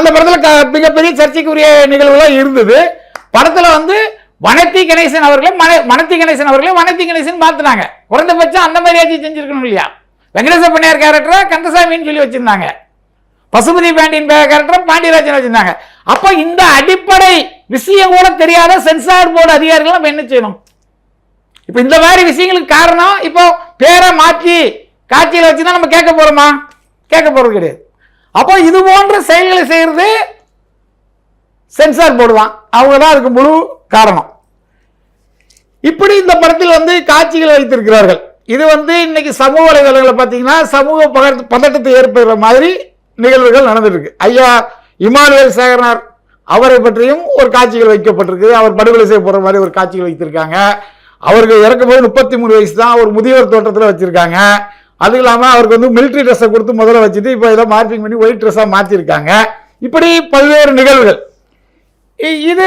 அந்த படத்தில் க- மிகப்பெரிய சர்ச்சைக்குரிய நிகழ்வுலாம் இருந்தது. படத்தில் வந்து வனத்தி கணேசன் அவர்களே மன மனத்தி கணேசன் அவர்களே வனத்தி கணேசன் மாற்றினாங்க குறைந்தபட்சம் அந்த மாதிரியாச்சும் செஞ்சுருக்கணும் இல்லையா? வெங்கடேச பண்ணியார் கேரக்டரை கந்தசாமின்னு சொல்லி வச்சுருந்தாங்க. பசுபதி பாண்டியன் கேரக்டரை பாண்டியராஜன் வச்சுருந்தாங்க. அப்போ இந்த அடிப்படை விஷயம் கூட தெரியாத சென்சார் போர்டு அதிகாரிகள் நம்ம என்ன செய்யணும்? இப்போ இந்த மாதிரி விஷயங்களுக்கு காரணம் இப்போ பேரை மாற்றி காட்சியில் வச்சு தான் நம்ம கேட்க போகிறோமா கேட்க போகிறது கிடையாது. அப்போ இது போன்ற செயல்களை செய்கிறது சென்சார் போடுவான். அவங்க தான் அதுக்கு முழு காரணம். இப்படி இந்த படத்தில் வந்து காட்சிகள் வைத்திருக்கிறார்கள். இது வந்து இன்னைக்கு சமூக வலைதளங்களை பார்த்தீங்கன்னா சமூக பதட்டத்தை ஏற்படுற மாதிரி நிகழ்வுகள் நடந்துட்டு ஐயா இமானுவேல் சேகரனார் அவரை பற்றியும் ஒரு காட்சிகள் வைக்கப்பட்டிருக்கு அவர் படுகொலை செய்ய போகிற மாதிரி ஒரு காட்சிகள் வைத்திருக்காங்க. அவருக்கு இறக்கும்போது முப்பத்தி மூணு வயசு தான் ஒரு முதியோர் தோட்டத்தில் வச்சுருக்காங்க. அது இல்லாமல் அவருக்கு வந்து மிலிட்ரி ட்ரெஸ்ஸை கொடுத்து முதல்ல வச்சுட்டு இப்போ ஏதோ மார்பிங் பண்ணி ஒயிட் ட்ரெஸ்ஸாக மாற்றிருக்காங்க இப்படி பல்வேறு நிகழ்வுகள். இது